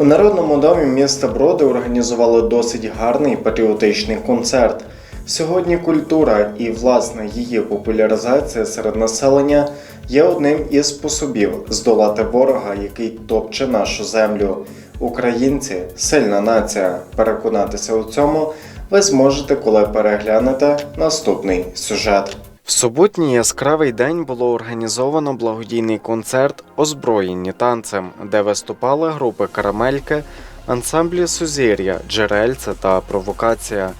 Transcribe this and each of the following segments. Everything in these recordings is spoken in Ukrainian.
У народному домі міста Броди організували досить гарний патріотичний концерт. Сьогодні культура і власне її популяризація серед населення є одним із способів здолати ворога, який топче нашу землю. Українці сильна нація. Переконатися у цьому ви зможете, коли переглянете наступний сюжет. Суботній яскравий день було організовано благодійний концерт Озброєні танцем, де виступали групи Карамельки, ансамблі Сузір'я, Джерельце та Провокація.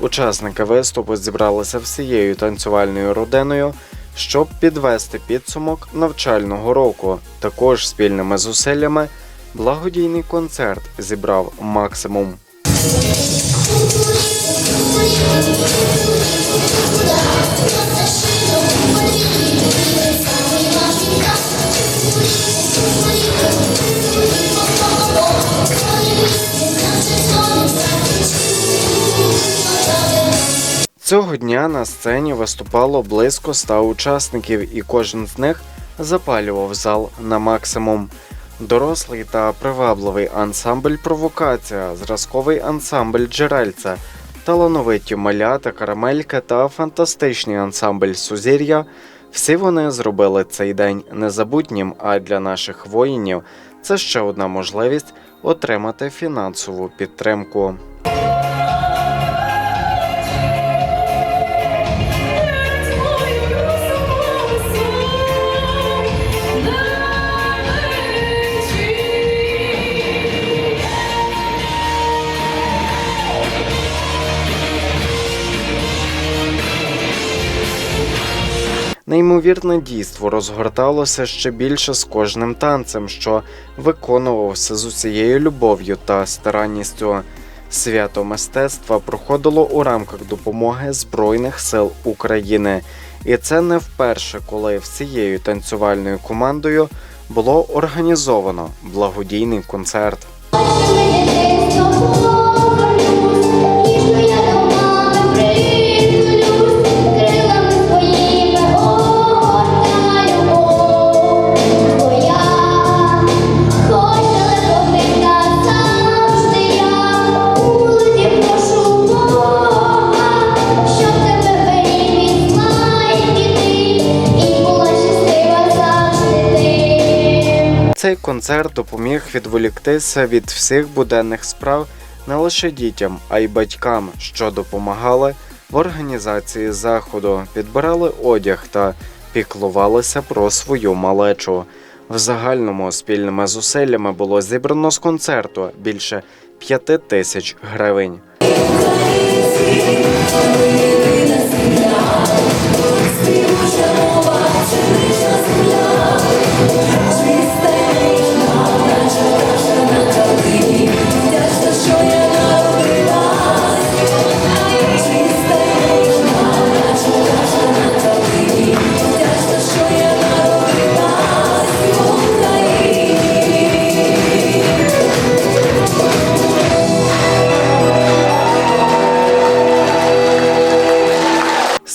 Учасники виступу зібралися всією танцювальною родиною, щоб підвести підсумок навчального року. Також спільними зусиллями благодійний концерт зібрав максимум. Цього дня на сцені виступало близько ста учасників, і кожен з них запалював зал на максимум. Дорослий та привабливий ансамбль Провокація, зразковий ансамбль Джерельце, талановиті малята, карамелька та фантастичний ансамбль Сузір'я. Всі вони зробили цей день незабутнім, а для наших воїнів це ще одна можливість отримати фінансову підтримку. Неймовірне дійство розгорталося ще більше з кожним танцем, що виконувався з усією любов'ю та старанністю. Свято мистецтва проходило у рамках допомоги Збройних сил України, і це не вперше, коли всією танцювальною командою було організовано благодійний концерт. Цей концерт допоміг відволіктися від всіх буденних справ не лише дітям, а й батькам, що допомагали в організації заходу, підбирали одяг та піклувалися про свою малечу. В загальному спільними зусиллями було зібрано з концерту більше п'яти тисяч гривень.